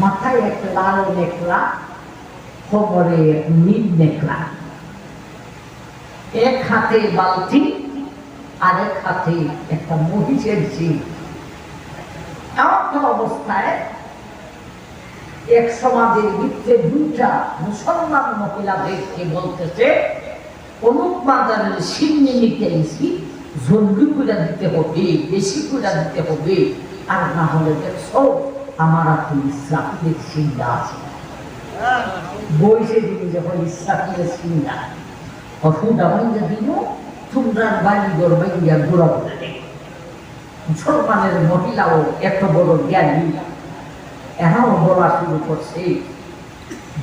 মাথায় এক লাল নেকলা, কোমরে এক নীল নেকলা। এক হাতে বালতি, আরেক হাতে একটা মহিষের এমন অবস্থায় এক সমাজের ভিতরে দুইটা মুসলমান মহিলাদেরকে বলতেছে, অমুক সিন্নি নিতে এসি জলদি করে দিতে হবে, বেশি করে দিতে হবে, আর না হলে দেখছ আমার আপনি ইসলামের সিন্ধা আছে। বইসে দিবি যখন ইসলামের সিন্ধা অসুবিধা হয়ে দিল, তোমরা বাড়ি গড় বাইয়া ঘোরা মুসলমানের মহিলাও এত বড় জ্ঞানী। এরাও বলা শুরু করছে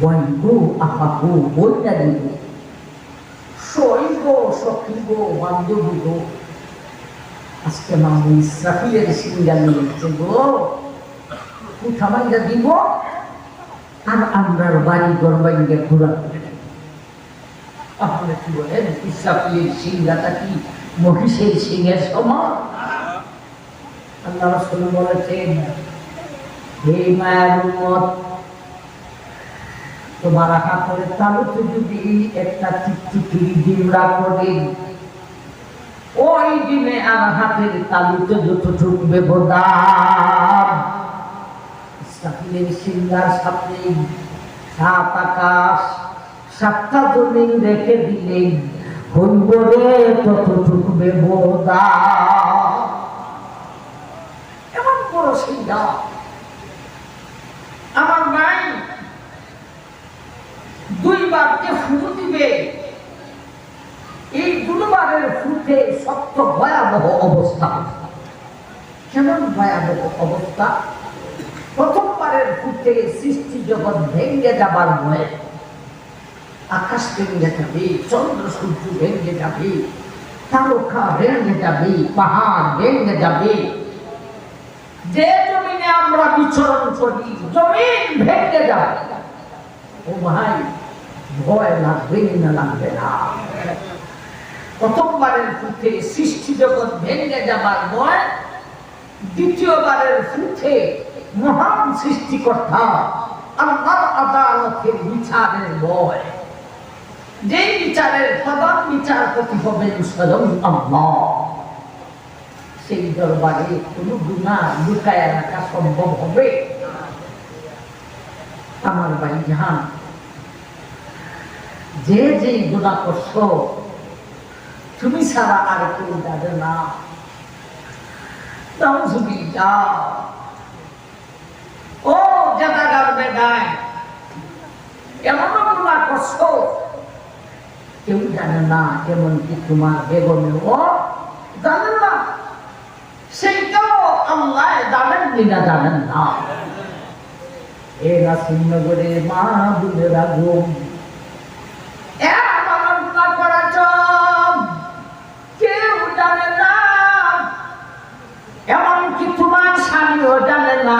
বইগো আহাগো বইটা দিব। সইব সখিব বান্ধবী গো। আজকে মামু ইসরাফিলের সিঙ্গা নিয়েছে গো। বাইরা দিব আর বাড়ি ঘর ঘোরা কি বলেন সিঙ্গাটা কি মহিষের সিংহের সমান? আল্লাহ রসুল বলেছেন, হে মায়ের তোমার হাতের তালুতে যদি একটা টিকটিকির ডিমরা করে ওই ডিমে আর হাতের তালুতে যতটুকু ব্যবধান ইসরাফিলের সিঙ্গার সাথে সাত আকাশ, সাতটা জমিন রেখে দিলেন হইব রে ততটুকু ব্যবধান এমন বড় সিঙ্গা আমার মাই দুইবার যে ফুল দিবে। এই দুবারের ফুটে সত্য ভয়াবহ অবস্থা। কেমন ভয়াবহ অবস্থা? প্রথমবারের ফুটে সৃষ্টি জগৎ ভেঙে যাবার ভয়ে আকাশ ভেঙে যাবে, চন্দ্র সূর্য ভেঙে যাবে, তারকা ভেঙে যাবে, পাহাড় ভেঙে যাবে। যে জমিনে আমরা বিচরণ করি, জমিন ভেঙে যাবে। ও ভাই, ভয় লাগবে না লাগবে না। প্রথমবারের ফুটে সৃষ্টি জগৎ ভেঙে যাবার ভয় দ্বিতীয়বারের ফুটে মহান সৃষ্টিকর্তা আল্লাহর আদালতের বিচারের ভয় যেই বিচারের প্রধান বিচারপতি হবেন স্বয়ং আল্লাহ। সেই দরবারে কোনো গুণা লুকায় রাখা সম্ভব হবে? আমার ভাই জাহান, যে যে গুণা করছ, তুমি ছাড়া আর কেউ যাবে না। নাউজুবিল্লাহ। এমন গুণা করছ কেউ জানে না এমনকি তোমার বেগমেও জানেন না। সেইটাও আল্লাহ জানেন কিনা জানেন না। এ নাসিমনগরে মা বুলেরা ঘুম জানে না। এমনকি তোমার স্বামীও জানে না।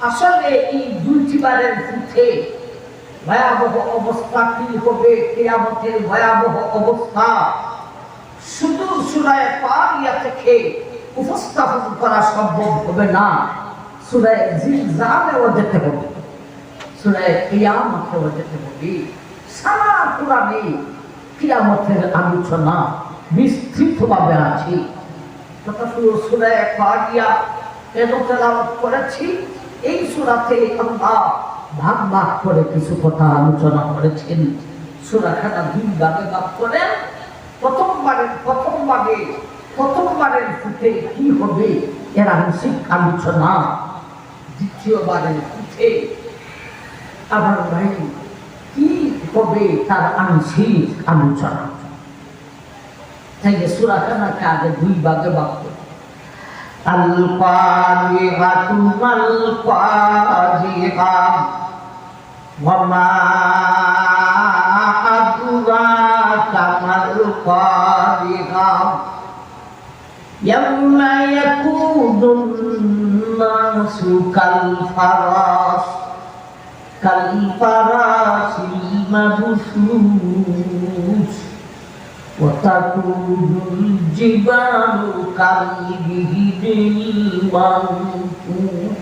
আসলে এই দুইটি বারের ফুটে ভয়াবহ অবস্থা কি হবে? কেয়ামতের ভয়াবহ অবস্থা শুধু সুরায় পারিয়া থেকে উপস্থাপন করা সম্ভব হবে না। সুরায় জিলজালেও যেতে হবে। সুরায় কিয়ামতেও যেতে হবে। সারা কোরআনে কিয়ামতের আলোচনা বিস্তৃতভাবে আছে। তথা শুধু সুরায় পারিয়া এত তেলাওয়াত করেছি। এই সুরাতে আল্লাহ ভাগ ভাগ করে কিছু কথা আলোচনা করেছেন। সুরাখানা দুই ভাগে ভাগ করেন। প্রথমবারের প্রথম ভাগে প্রথমবারের ফুটে কি হবে এর আংশিক আলোচনা। দ্বিতীয়বারের ফুটে আমার ভাই, কি হবে তার আংশিক আলোচনা। তাই সুরাখানাকে আগে দুই ভাগে ভাগ করে। القارعة ما القارعة وما أدراك ما القارعة يوم يكون الناس كالفراش كالفراش المبثوث وتكون الجبال كالعهن المنفوش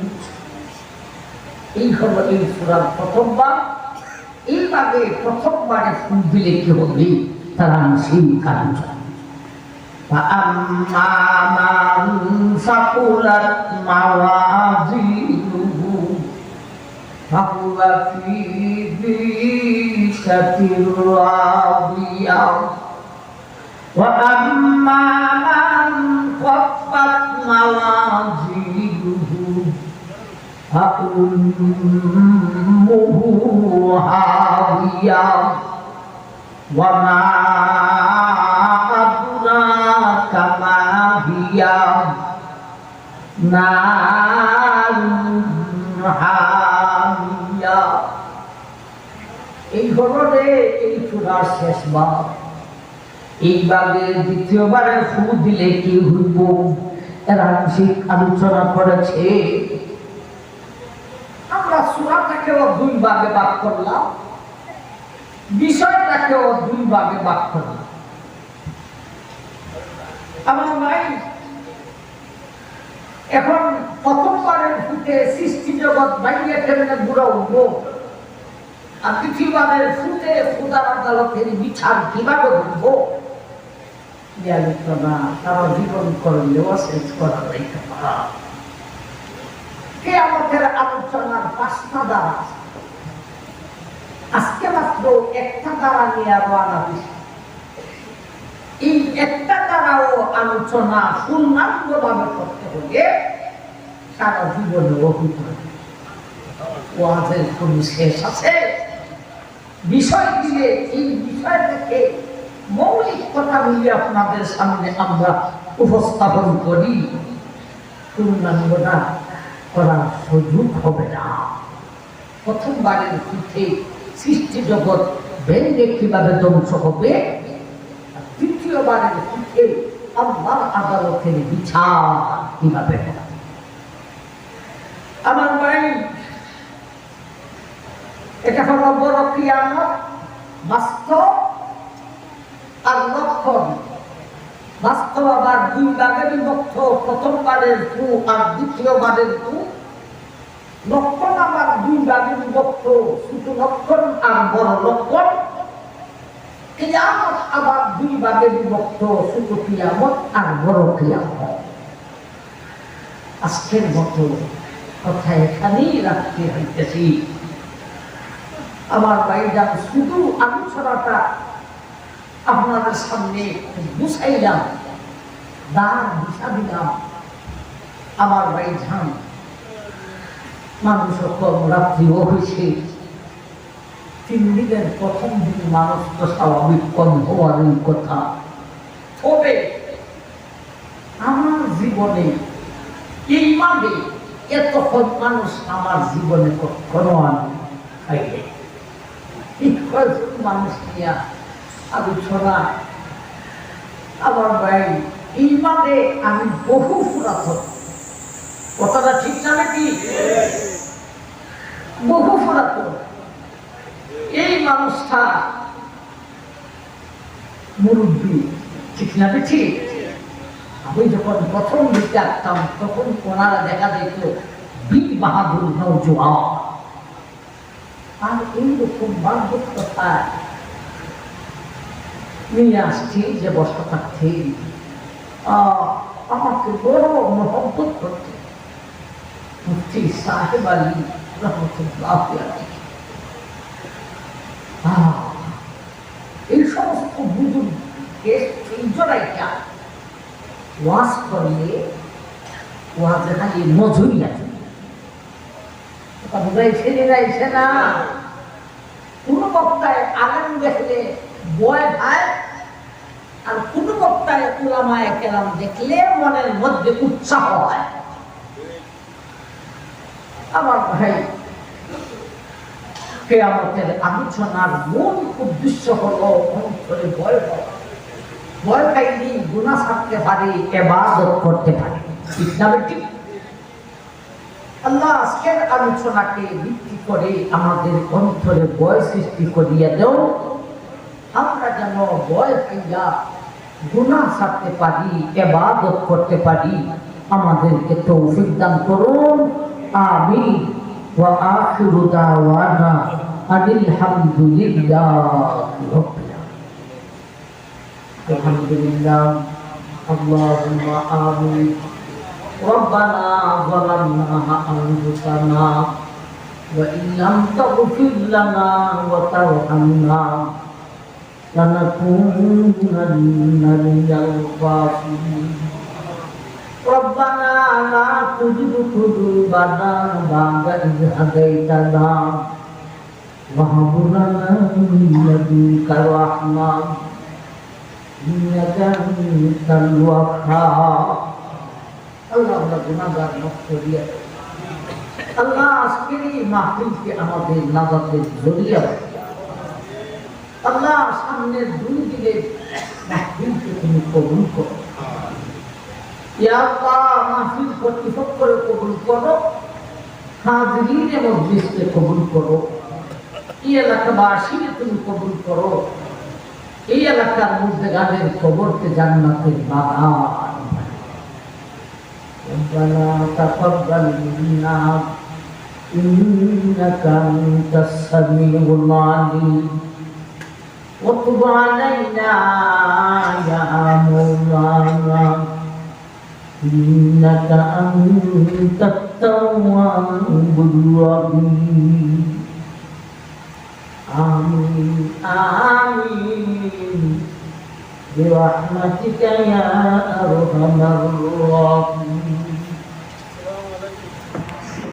এই হলো এই সুরার প্রথমবার এইভাবে প্রথমবারে ফুল দিলে কি হবে তারা সেই কাজ فأما من ثقلت موازينه فهو في عيشة راضية وأما من خفت موازينه فأمه هاوية وما أدراك ما هي نار حامية এই ধরনের এই চূড়ার শেষ ভাব এইভাবে দ্বিতীয়বারে দিলে কি আলোচনা করেছে। আমরা সুরাটাকেও দুই ভাগে ভাগ করলাম। বিষয়টাকেও দুই ভাগে ভাগ করলাম এখন প্রথমবারের ফুটে সৃষ্টি জগৎ বাইরে কেমনে বুড়া উঠবো আর পৃথিবীবারের ফুটে ফুদার আদালতের বিচার কীভাবে উঠবো আলোচনা তারা জীবন করলেও শেষ করা যাইতে পারা আমাদের আলোচনার পাঁচটা দ্বারা আজকে মাত্র একটা দ্বারা নিয়ে এই একটা দ্বারাও আলোচনা পূর্ণাঙ্গ করতে হলে সারা জীবনে অভিজ্ঞ ওয়াজের কোন শেষ আছে? বিষয় দিলে এই বিষয় থেকে মৌলিক কথাগুলি আপনাদের সামনে আমরা উপস্থাপন করি। পূর্ণাঙ্গটা করার সুযোগ হবে না। প্রথমবারের পিঠে সৃষ্টি জগৎ ভেঙে কীভাবে ধ্বংস হবে তৃতীয়বারের পিঠে আল্লাহ আদালতের বিচার কীভাবে হবে? আমার ভাই, এটা হলো বড় কিয়ামত, বাস্তব আর লক্ষণ বাস্তব আবার দুই ভাগে বিভক্ত। প্রথমবারের কু আর দ্বিতীয়বারের কু। লক্ষণ আবার দুই ভাগে বিভক্ত। ছোট লক্ষণ আর বড় লক্ষণ। কিয়ামত আবার দুই ভাগে বিভক্ত। ছোট কিয়ামত আর বড় কিয়ামত। আজকের মতো কথা এখানেই রাখতে হইতেছি। আমার ভাইজান শুধু আলোচনাটা আপনাদের সামনে বুঝাইলাম দান দিশা দিলাম আমার কম রাত্রিও হয়েছে তিন দিনের প্রথম দিন মানুষ তো স্বাভাবিক কম কথা। তবে আমার জীবনে এই মাঝে এতক্ষণ মানুষ আমার জীবনে কখনো এই মানুষ নিয়ে আলোচনা আমার ভাই, এই মাঝে আমি বহু পুরাতন কথাটা ঠিক না নাকি? বহু পুরাতন এই মানুষটা মুরব্বী, ঠিক না ঠিক আমি যখন প্রথম দিকে আসতাম, তখন ওনারা দেখা যেত বীর বাহাদুর নৌজোয়ান আর এইরকম বান্ধব কথা নিয়ে আসছি যে বসা থাকতে আমাকে বড় মহব্বত করতে মুফতি সাহেব আলী রহমতুল্লাহ এই সমস্ত বুজুর্গকে এই জড়াইটা ওয়াজ করলে, ওয়াজে খালি মজুরি আছে কথা বুঝাইছে বুঝাইছে না কোন বক্তায় আগাম দেখলে বয় ভাই আর কোন বক্তায় উলামায়ে কেরাম দেখলে মনের মধ্যে উৎসাহ হয়। আমার ভাই, কেয়ামতের আলোচনার মূল উদ্দেশ্য হলো অন্তরে ভয় পাওয়া। ভয় পাইলি গুণা ছাড়তে পারি এবাদত করতে পারি। ঠিক না বেটি? আল্লাহ আজকের আলোচনাকে ভিত্তি করে আমাদের অন্তরে ভয় সৃষ্টি করিয়া দেও। আমরা যেন ভয় পাইয়া গুণা ছাড়তে পারি এবাদত করতে পারি আমাদেরকে তৌফিক দান করুন আমি وآخر دعوانا أن الحمد لله رب العالمين الحمد لله اللهم آمين ربنا ظلمنا أنفسنا وإن لم تغفر لنا وترحمنا لنكونن من الخاسرين ربنا لا تزغ قلوبنا بعد إذ هديتنا وهب لنا من لدنك رحمة إنك أنت الوهاب আল্লাহ আমরা গুণাগার মাফ করিয়া দাও। আল্লাহ আজকের এই মাহফিলকে আমাদের নাজাতের জড়িয়া দাও। আল্লাহ সামনের দুই দিনের মাহফিলকে তুমি কবুল করো ইয়া আল্লাহ মাহফিল কর্তৃপক্ষরে কবুল করো হাজরিনে মজলিসকে কবুল করো এই এলাকাবাসীকে তুমি কবুল করো এই এলাকার মধ্যে গানের খবরকে জান্নাতের বাগান ربنا تقبل منا إنك أنت السميع العليم وتب علينا يا مولانا إنك أنت التواب الرحيم آمين آمين برحمتك يا أرحم الراحمين